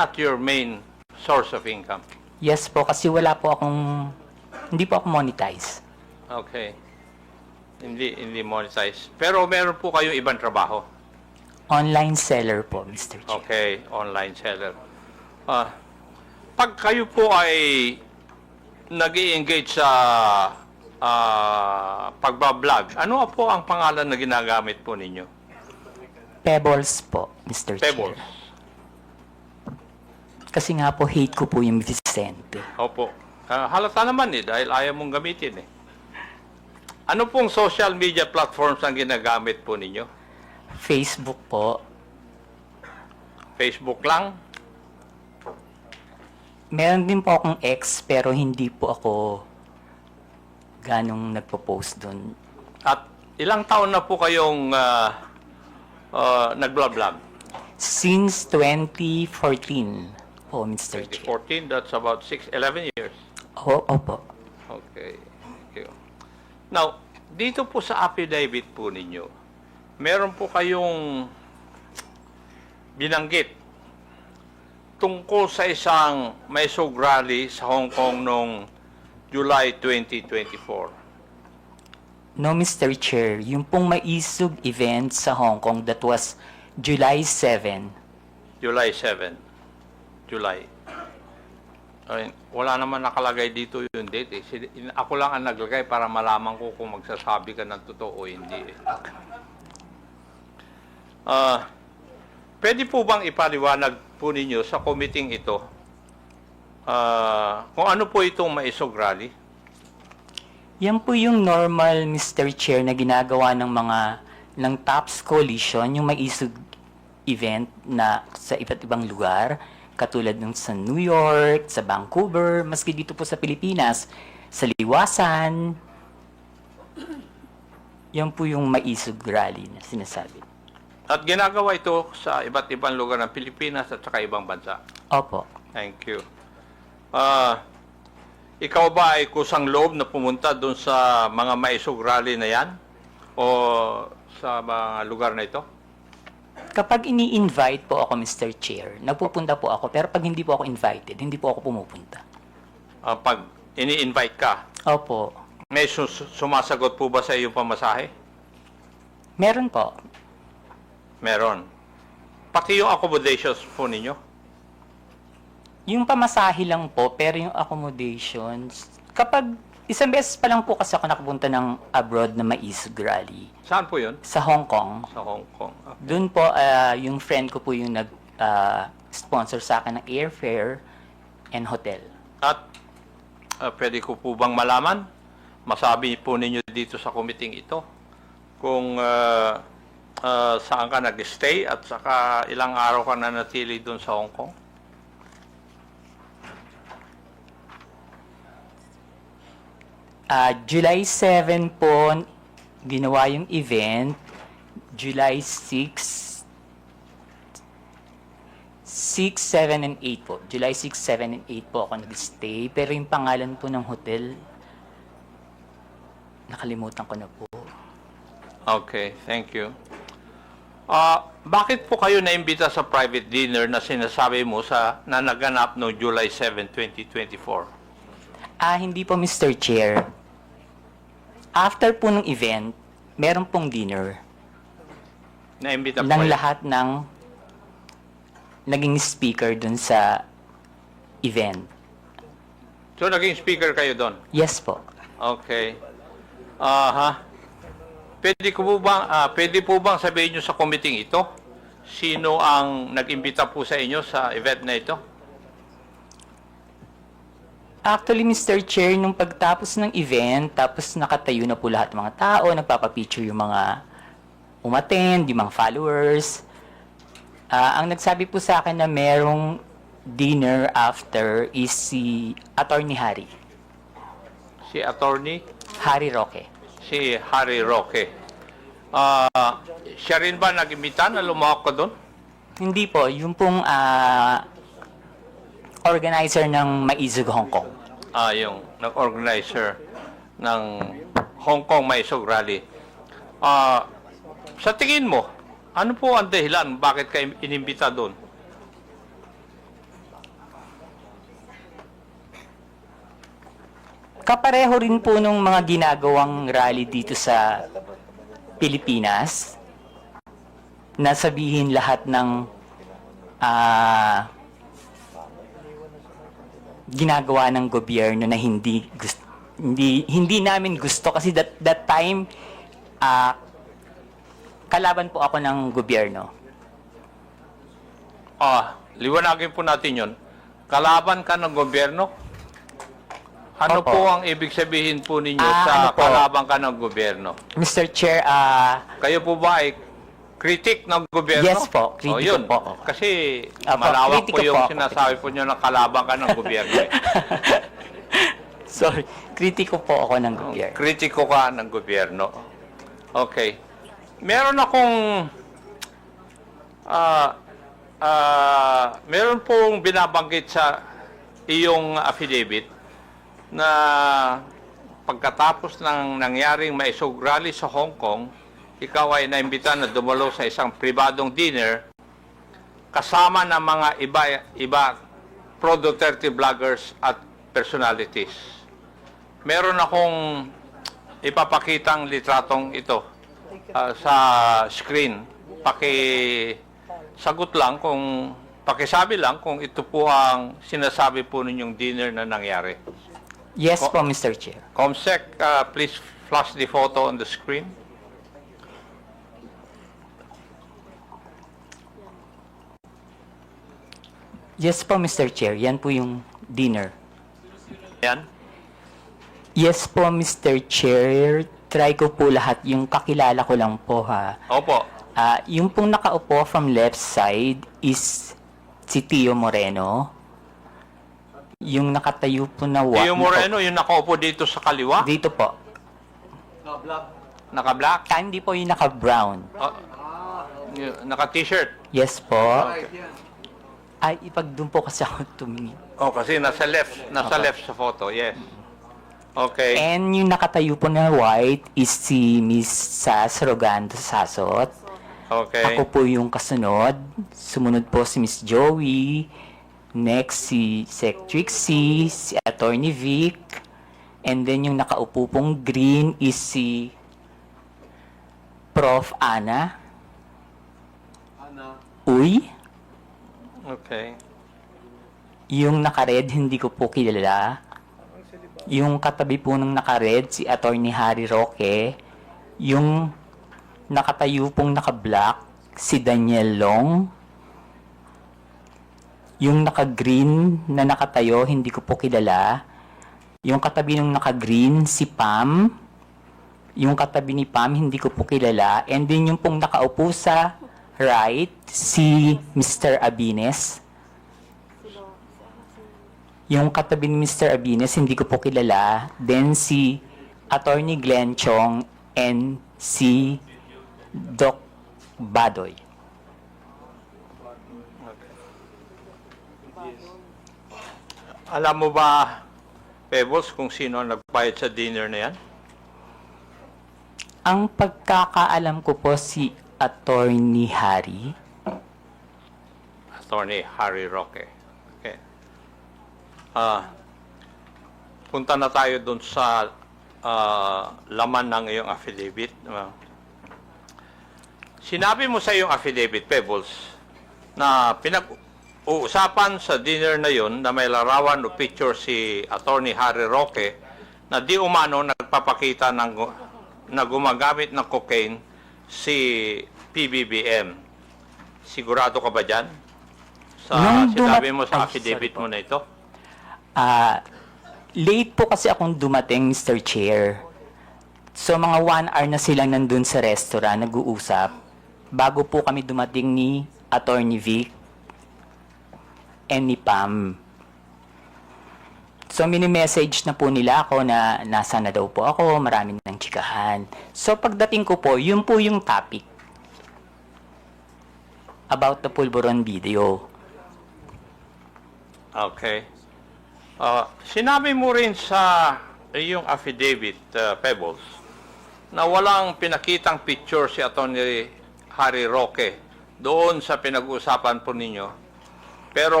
not your main source of income. Yes po, kasi wala po akong, hindi po ako monetize. Okay. Hindi hindi monetize. Pero meron po kayong ibang trabaho. Online seller po, Mr. Chair. Okay, online seller. Ah, pag kayo po ay nag engage sa ah, pagbablog, ano po ang pangalan na ginagamit po ninyo? Pebbles po, Mr. Pebbles. Kasi nga po, hate ko po yung Vicente. Opo. Ah, halata naman eh, dahil ayaw mong gamitin eh. Ano pong social media platforms ang ginagamit po ninyo? Facebook po, Facebook lang? meron din po akong ex, pero hindi po ako ganong nagpo-post doon. At ilang taon na po kayong uh, uh, nag-vlog? Since 2014 po, Mr. Chair. 2014, that's about 6, 11 years. O, opo. Okay. Thank you. Now, dito po sa affidavit po ninyo, meron po kayong binanggit tungkol sa isang Maisog rally sa Hong Kong noong July 2024. No, Mr. Chair, yung pong maisog event sa Hong Kong that was July 7. July 7. July. Ay, wala naman nakalagay dito yung date. Eh. Ako lang ang naglagay para malaman ko kung magsasabi ka ng totoo o hindi. Eh. Ah, pwede po bang ipaliwanag po ninyo sa committee ito ah, kung ano po itong maisog rally? Yan po yung normal, Mr. Chair, na ginagawa ng mga ng TOPS Coalition, yung maisog event na sa iba't ibang lugar, katulad ng sa New York, sa Vancouver, maski dito po sa Pilipinas, sa Liwasan. Yan po yung maisog rally na sinasabi. At ginagawa ito sa iba't ibang lugar ng Pilipinas at saka ibang bansa. Opo. Thank you. Ah, ikaw ba ay kusang loob na pumunta doon sa mga maisog rally na yan? O sa mga lugar na ito? Kapag ini-invite po ako, Mr. Chair, nagpupunta po ako. Pero pag hindi po ako invited, hindi po ako pumupunta. Ah, pag ini-invite ka, Opo. may sus- sumasagot po ba sa iyong pamasahe? Meron po. Meron. Pati yung accommodations po ninyo? Yung pamasahe lang po, pero yung accommodations, kapag isang beses pa lang po kasi ako nakapunta ng abroad na maisog rally Saan po yun? sa Hong Kong. Sa Hong Kong. Ah, Doon po, ah, yung friend ko po yung nag-sponsor sa akin ng airfare and hotel. At ah, pwede ko po bang malaman? Masabi po ninyo dito sa committee ito kung ah, ah, saan ka nag-stay at saka ilang araw ka na natili doon sa Hong Kong? Ah, July 7 po, ginawa yung event. July 6, 6, 7, and 8 po. July 6, 7, and 8 po ako nag-stay. Pero yung pangalan po ng hotel, nakalimutan ko na po. Okay, thank you. Ah, bakit po kayo naimbita sa private dinner na sinasabi mo sa na naganap no July 7, 2024? Ah, hindi po Mr. Chair. After po ng event, meron pong dinner Naimbita po ng kayo? lahat ng naging speaker dun sa event. So naging speaker kayo doon? Yes po. Okay. Aha. Pwede ko po bang ah, pwede po bang sabihin niyo sa committee ito sino ang nag-imbita po sa inyo sa event na ito? Actually, Mr. Chair, nung pagtapos ng event, tapos nakatayo na po lahat ng mga tao, nagpapapicture yung mga umattend, yung mga followers. Ah, ang nagsabi po sa akin na merong dinner after is si Attorney Harry. Si attorney, Harry Roque. si Harry Roque. Ah, siya rin ba nag-imbita na lumahok ka doon? Hindi po, yung pong ah, organizer ng Maizug Hong Kong. Ah, yung nag-organizer ng Hong Kong Maizug Rally. Ah, sa tingin mo, ano po ang dahilan bakit ka inimbita doon? Kapareho rin po nung mga ginagawang rally dito sa Pilipinas na sabihin lahat ng ah ginagawa ng gobyerno na hindi gusto hindi hindi namin gusto kasi that that time ah, kalaban po ako ng gobyerno. Ah, liwanagin po natin yon. Kalaban ka ng gobyerno? Ano Opo. po ang ibig sabihin po ninyo Ah, sa ano po? kalaban ka ng gobyerno? Mr. Chair, ah Kayo po ba ay critic ng gobyerno? Yes po, O, kritiko yun. po. Kasi Apo, malawak po yung po sinasabi po nyo na kalaban ka ng gobyerno. eh. sorry, kritiko po ako ng gobyerno. Kritiko ka ng gobyerno. Okay. Meron akong ah ah meron pong binabanggit sa iyong affidavit na pagkatapos ng nangyaring maisog rally sa Hong Kong, ikaw ay naimbita na dumalo sa isang pribadong dinner kasama ng mga iba iba pro Duterte vloggers at personalities meron akong ipapakitang litratong ito ah, sa screen. Paki sagot lang kung pakisabi lang kung ito po ang sinasabi po ninyong dinner na nangyari. Yes po, Mr. Chair. Comsec, ah, please flash the photo on the screen. Yes po, Mr. Chair. Yan po yung dinner. Yan. Yes po, Mr. Chair. Try ko po lahat. Yung kakilala ko lang po, ha. Opo. Ah, yung pong nakaupo from left side is si Tio Moreno. Yung nakatayo po na wa- Tio Moreno, yung nakaupo dito sa kaliwa, Dito po. naka-black, Ah, hindi po yung naka-brown. ah, y- naka-t-shirt. Yes po. Ay, ipag doon po kasi ako tumingin. Oh, kasi nasa left, nasa Opo. left sa photo, yes. Okay. And yung nakatayo po na white is si Miss Sas Rogando Sasot. Okay. Ako po yung kasunod. Sumunod po si Miss Joey. Next si Sec Trixie, si Attorney Vic. And then yung nakaupo pong green is si Prof. Ana. Uy. Okay. Yung naka-red, hindi ko po kilala. Yung katabi po ng naka-red, si Attorney Harry Roque. Yung nakatayo pong naka-black, si Daniel Long. Yung naka-green na nakatayo, hindi ko po kilala. Yung katabi ng naka-green, si Pam. Yung katabi ni Pam, hindi ko po kilala. And then yung pong nakaupo sa right, si Mr. Abines. Yung katabi ni Mr. Abines, hindi ko po kilala. Then si Attorney Glenn Chong and si Doc Badoy. Alam mo ba, Pebbles, kung sino ang nagbayad sa dinner na yan? Ang pagkakaalam ko po si Attorney Harry. Attorney Harry Roque. Okay. Ah, punta na tayo doon sa ah, laman ng iyong affidavit. Sinabi mo sa iyong affidavit, Pebbles, na pinag-uusapan sa dinner na yon na may larawan o picture si Attorney Harry Roque na di umano nagpapakita ng gu- na gumagamit ng cocaine si PBBM. Sigurado ka ba dyan? Sa Nung sinabi mo sa Ay, affidavit mo na ito? Ah, late po kasi akong dumating, Mr. Chair. So mga one hour na silang nandun sa restaurant, nag-uusap. Bago po kami dumating ni Attorney Vic and ni Pam. So mini-message na po nila ako na nasa na daw po ako, marami ng chikahan. So pagdating ko po, yun po yung topic. About the Pulveron video. Okay. Ah, sinabi mo rin sa iyong affidavit, uh, Pebbles, na walang pinakitang picture si Atty. Harry Roque doon sa pinag-uusapan po ninyo. Pero